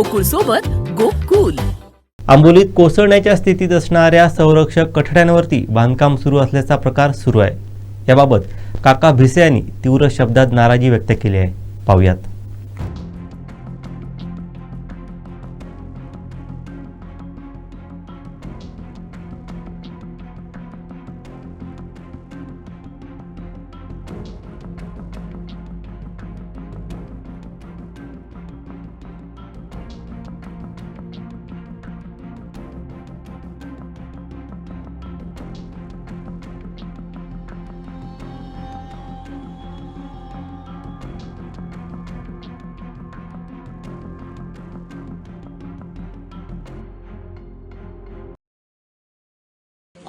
गोकुळ सोबत गोकुल. आंबोलीत कोसळण्याच्या स्थितीत असणाऱ्या संरक्षक कठड्यांवरती बांधकाम सुरू असल्याचा प्रकार सुरू आहे. याबाबत काका भिसे यांनी तीव्र शब्दात नाराजी व्यक्त केली आहे. पाहुयात.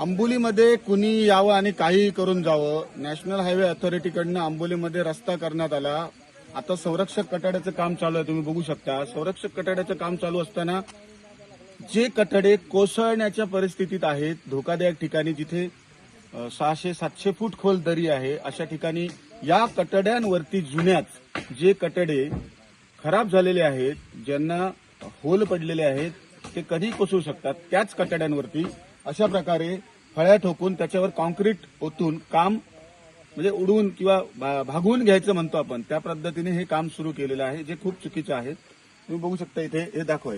आंबोलीमध्ये कुणी यावं आणि काही करून जावं नॅशनल हायवे अथॉरिटीकडनं आंबोलीमध्ये रस्ता करण्यात आला. आता संरक्षक कटाड्याचं काम चालू आहे तुम्ही बघू शकता. संरक्षक कटाड्याचं काम चालू असताना जे कठडे कोसळण्याच्या परिस्थितीत आहेत धोकादायक ठिकाणी जिथे सहाशे सातशे फूट खोल दरी आहे अशा ठिकाणी या कटड्यांवरती जुन्याच जे कटडे खराब झालेले आहेत ज्यांना होल पडलेले आहेत ते कधी कोसळू शकतात. त्याच कटड्यांवरती अशा प्रकारे फळ्या ठोकून त्याच्यावर कॉन्क्रीट ओतून काम म्हणजे उडवून किंवा भा- भागवून घ्यायचं म्हणतो आपण त्या पद्धतीने हे काम सुरू केलेलं आहे जे खूप चुकीचं आहे. तुम्ही बघू शकता इथे हे दाखवाय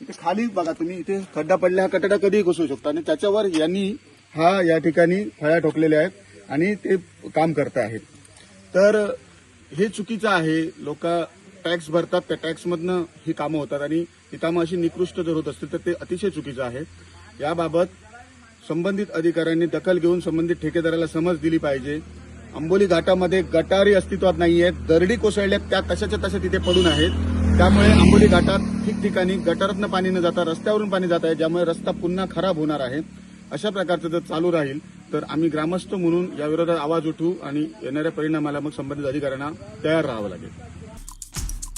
इथे खाली बघा तुम्ही इथे खड्डा पडला हा कटडा कधीही घुसू शकता. आणि त्याच्यावर यांनी हा या ठिकाणी फळ्या ठोकलेल्या आहेत आणि ते काम करत आहेत. तर हे चुकीचं आहे. लोक टॅक्स भरतात त्या टॅक्समधनं ही कामं होतात आणि ही कामं अशी निकृष्ट जर होत असतील तर ते अतिशय चुकीचं आहे. याबाबत संबंधित अधिकाऱ्यांनी दखल घेऊन संबंधित ठेकेदाराला समज दिली पाहिजे. आंबोली घाटामध्ये गटारी अस्तित्वात नाही आहेत दरडी कोसळल्यात. त्या तशाच्या तशा तिथे पडून आहेत? त्यामुळे आंबोली घाटात ठिकठिकाणी गटारातनं पाणी न जाता रस्त्यावरून पाणी जात आहे. ज्यामुळे रस्ता पुन्हा खराब होणार आहे. अशा प्रकारचं जर चालू राहील तर आम्ही ग्रामस्थ म्हणून याविरोधात आवाज उठवू आणि येणाऱ्या परिणामाला मग संबंधित अधिकाऱ्यांना तयार राहावं लागेल.